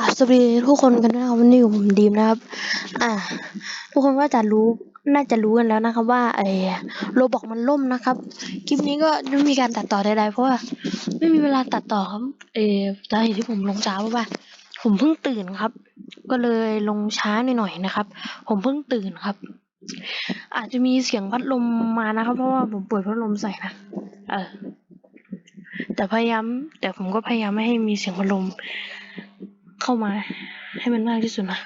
สวัสดีทุกคนกันนะครับวันนี้อยู่ผมดีมนะครับ อ่า ทุกคนก็จะรู้น่าจะรู้กันแล้วนะครับ ว่าไอ้โรบอกมันล่มนะครับ คลิปนี้ก็ไม่มีการตัดต่อใดๆเพราะว่าไม่มีเวลาตัดต่อครับ เออสาเหตุที่ผมลงช้าเพราะว่า ผมเพิ่งตื่นครับ ก็เลยลงช้าหน่อยๆนะครับ ผมเพิ่งตื่นครับ อาจจะมีเสียงพัดลมมานะครับ เพราะว่าผมเปิดพัดลมใส่นะเออแต่พยายามแต่ผมก็พยายามไม่ให้มีเสียงพัดลม เข้ามาให้มันมากที่สุดนะ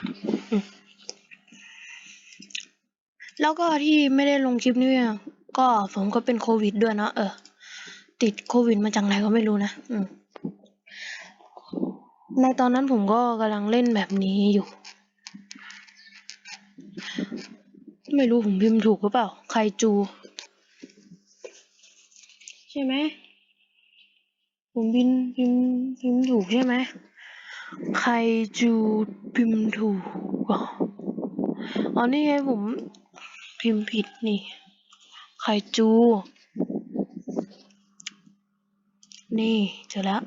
แล้วก็ที่ไม่ได้ลงคลิปนี้อะก็ผมก็เป็นโควิดด้วยเนาะเออ ติดโควิดมาจากไหนก็ไม่รู้นะอืมในตอนนั้นผมก็กำลังเล่นแบบนี้อยู่ ไม่รู้ผมพิมพ์ถูกหรือเปล่า ใครจู ใช่ไหมผมพิมพ์พิมพ์พิมพ์ถูกใช่ไหม ใครจูพิมพ์ถูกอะอ๋อนี่ไงผมพิมพ์ผิดนี่ ใครจู นี่เจอแล้ว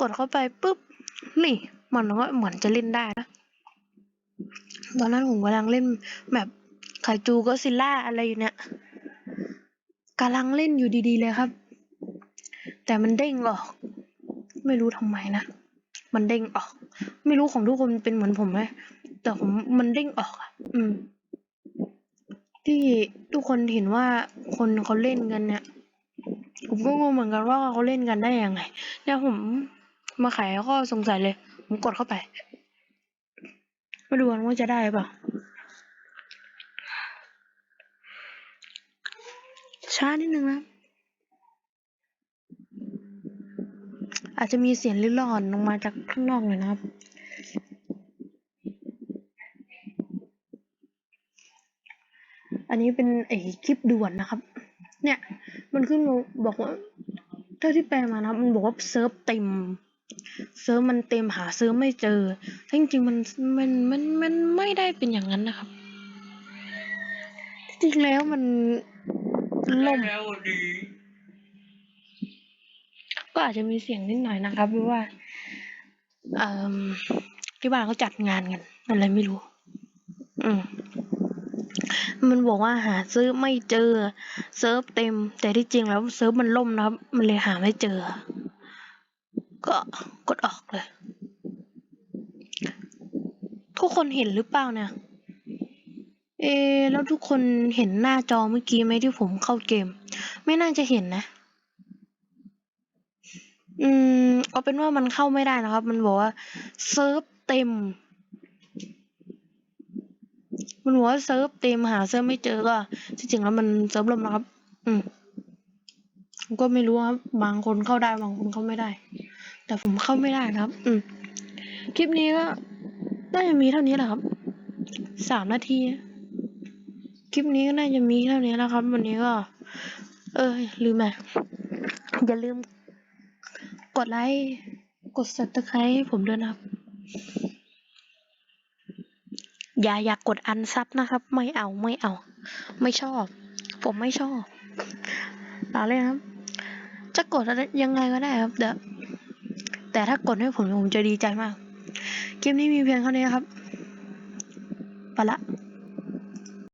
กดเข้าไปปุ๊บ นี่ มันก็เหมือนจะเล่นได้นะ ตอนนั้นผมกำลังเล่นแบบไคจูก็ซิลล่าอะไรอยู่เนี่ยกำลังเล่นอยู่ดีๆเลยครับ แต่มันเด้งออก ไม่รู้ทำไมนะ มันเด้งออก ไม่รู้ของทุกคนเป็นเหมือนผมไหมแต่ผมมันเด้งออกอะ อืม ที่ทุกคนเห็นว่าคนเขาเล่นกันเนี่ย ผมก็งงเหมือนกันว่าเขาเล่นกันได้ยังไง เนี่ยผมมาไขข้อสงสัยเลย ผมกดเข้าไป มาดูกันว่าจะได้เปล่าช้านิดนึงนะ อาจจะมีเสียงลิ้นหลอนลงมาจากข้างนอกหน่อยนะครับ อันนี้เป็นไอ้คลิปด่วนนะครับ เนี่ย มันขึ้นมาบอกว่าเท่าที่แปลมานะมันบอกว่าเซิร์ฟเต็มเซิร์ฟมันเต็มหาเซิร์ฟไม่เจอทั้งจริงๆมันมันมันมันไม่ได้เป็นอย่างนั้นนะครับ จริงแล้วมันล่มแล้วดี ก็อาจจะมีเสียงนิดหน่อยนะครับเพราะว่าที่บ้านเขาจัดงานกันอะไรไม่รู้ อืมมันบอกว่าหาซื้อไม่เจอเซิร์ฟเต็ม แต่ที่จริงแล้วเซิร์ฟมันล่มนะครับ มันเลยหาไม่เจอ ก็กดออกเลย ทุกคนเห็นหรือเปล่าเนี่ย เอ แล้วทุกคนเห็นหน้าจอเมื่อกี้ไหมที่ผมเข้าเกม ไม่น่าจะเห็นนะ อืม เอาเป็นว่ามันเข้าไม่ได้นะครับ มันบอกว่าเซิร์ฟเต็ม มันบอกว่าเซิร์ฟเต็มหาเซิร์ฟไม่เจอก็ที่จริงแล้วมันเซิร์ฟล่มนะครับ อืมก็ไม่รู้ครับ บางคนเข้าได้บางคนเข้าไม่ได้ แต่ผมเข้าไม่ได้นะครับ อืมคลิปนี้ก็น่าจะมีเท่านี้แหละครับ สามนาที คลิปนี้ก็น่าจะมีเท่านี้แล้วครับ วันนี้ก็ เออลืมไปอย่าลืม กดไลค์ กด subscribe ให้ผมด้วยนะครับ อย่าอยากกดอันซับนะครับ ไม่เอาไม่เอา ไม่ชอบ ผมไม่ชอบลาเลยครับ จะกดยังไงก็ได้ครับ เดี๋ยวแต่ถ้ากดให้ผมผมจะดีใจมากคลิปนี้มีเพียงเท่านี้ครับ ไปละ